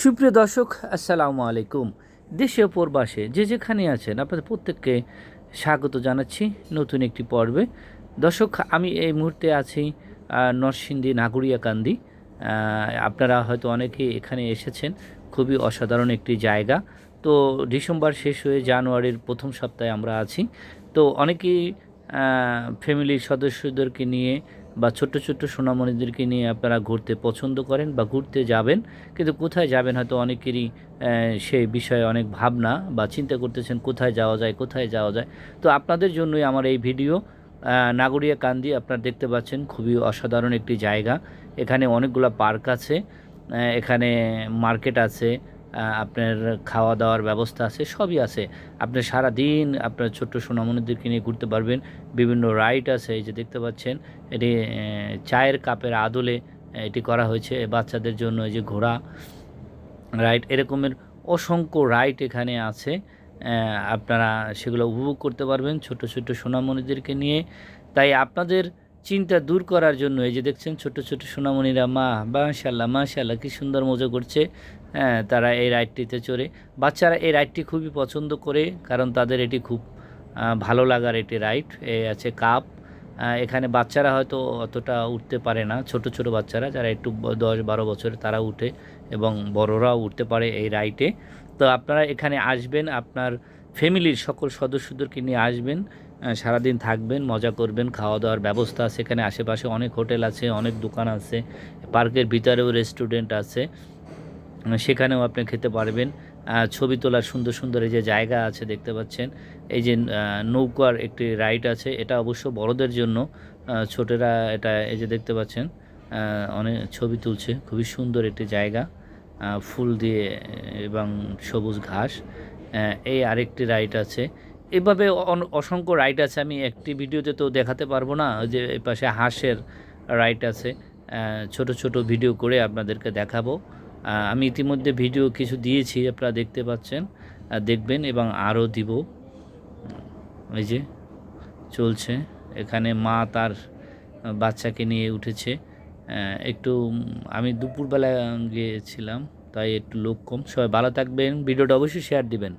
সুপ্রিয় দর্শক, আসসালামু আলাইকুম। দেশে প্রবাসে যে যেখানে আছেন, আপনাদের প্রত্যেককে স্বাগত জানাচ্ছি নতুন একটি পর্বে। দর্শক, আমি এই মুহূর্তে আছি নরসিংদী নাগুরিয়াকান্দি। আপনারা হয়তো অনেকেই এখানে এসেছেন, খুবই অসাধারণ একটি জায়গা। তো ডিসেম্বর শেষ হয়ে জানুয়ারির প্রথম সপ্তাহে আমরা আছি। তো অনেকেই ফ্যামিলির সদস্যদেরকে নিয়ে বা ছোট্ট ছোট্ট সোনামণিদেরকে নিয়ে আপনারা ঘুরতে পছন্দ করেন বা ঘুরতে যাবেন, কিন্তু কোথায় যাবেন হয়তো অনেকেরই সেই বিষয়ে অনেক ভাবনা বা চিন্তা করতেছেন কোথায় যাওয়া যায়, কোথায় যাওয়া যায়। তো আপনাদের জন্যই আমার এই ভিডিও নাগরিয়া কান্দি আপনারা দেখতে পাচ্ছেন খুবই অসাধারণ একটি জায়গা। এখানে অনেকগুলো পার্ক আছে এখানে মার্কেট আছে আপনার খাওয়া দাওয়ার ব্যবস্থা আছে, সবই আছে। আপনি সারা দিন আপনার ছোট্ট সোনামণিদেরকে নিয়ে ঘুরতে পারবেন। বিভিন্ন রাইড আছে, এই যে দেখতে পাচ্ছেন, এটি চায়ের কাপের আদলে এটি করা হয়েছে, বাচ্চাদের জন্য এই যে ঘোড়া রাইড এরকমের অসংখ্য রাইড এখানে আছে। আপনারা সেগুলো উপভোগ করতে পারবেন ছোট ছোট সোনামণিদেরকে নিয়ে। তাই আপনাদের চিন্তা দূর করার জন্য, এই যে দেখছেন ছোট ছোট সোনামণিরা, মা মাশাল্লাহ মাশাল্লাহ কি সুন্দর মজা করছে। হ্যাঁ তারা এই রাইডটিতে চড়ে। বাচ্চারা এই রাইডটি খুবই পছন্দ করে, কারণ তাদের এটি খুব ভালো লাগার এটি রাইড। এ আছে কাপ। এখানে বাচ্চারা হয়তো অতটা উঠতে পারে না। ছোট ছোট বাচ্চারা, যারা একটু দশ বারো বছরের, তারা উঠে এবং বড়রাও উঠতে পারে এই রাইডে। তো আপনারা এখানে আসবেন, আপনার ফ্যামিলির সকল সদস্যদেরকে নিয়ে আসবেন সারাদিন থাকবেন, মজা করবেন খাওয়া দাওয়ার ব্যবস্থা আছে। এখানে আশেপাশে অনেক হোটেল আছে, অনেক দোকান আছে, পার্কের ভিতরেও রেস্টুরেন্ট আছে। সেখানেও আপনি খেতে পারবেন। ছবি তোলার সুন্দর সুন্দর এই যে জায়গা আছে দেখতে পাচ্ছেন। এই যে নৌকার একটি রাইড আছে, এটা অবশ্য বড়দের জন্য। ছোটরা এটা এই যে দেখতে পাচ্ছেন অনেক ছবি তুলছে। খুবই সুন্দর একটি জায়গা ফুল দিয়ে এবং সবুজ ঘাস। এই আরেকটি রাইড আছে। এভাবে অসংখ্য রাইড আছে, আমি একটি ভিডিওতে তো দেখাতে পারব না, যে পাশে হাঁসের রাইড আছে। ছোট ছোট ভিডিও করে আপনাদেরকে দেখাবো। আমি ইতিমধ্যে ভিডিও কিছু দিয়েছি, আপনারা দেখতে পাচ্ছেন দেখবেন এবং আরও দিব। এই যে চলছে, এখানে মা তার বাচ্চাকে নিয়ে উঠেছে। একটু আমি দুপুরবেলা গিয়েছিলাম। তাই একটু লোক কম। সবাই ভালো থাকবেন। ভিডিওটা অবশ্যই শেয়ার দিবেন।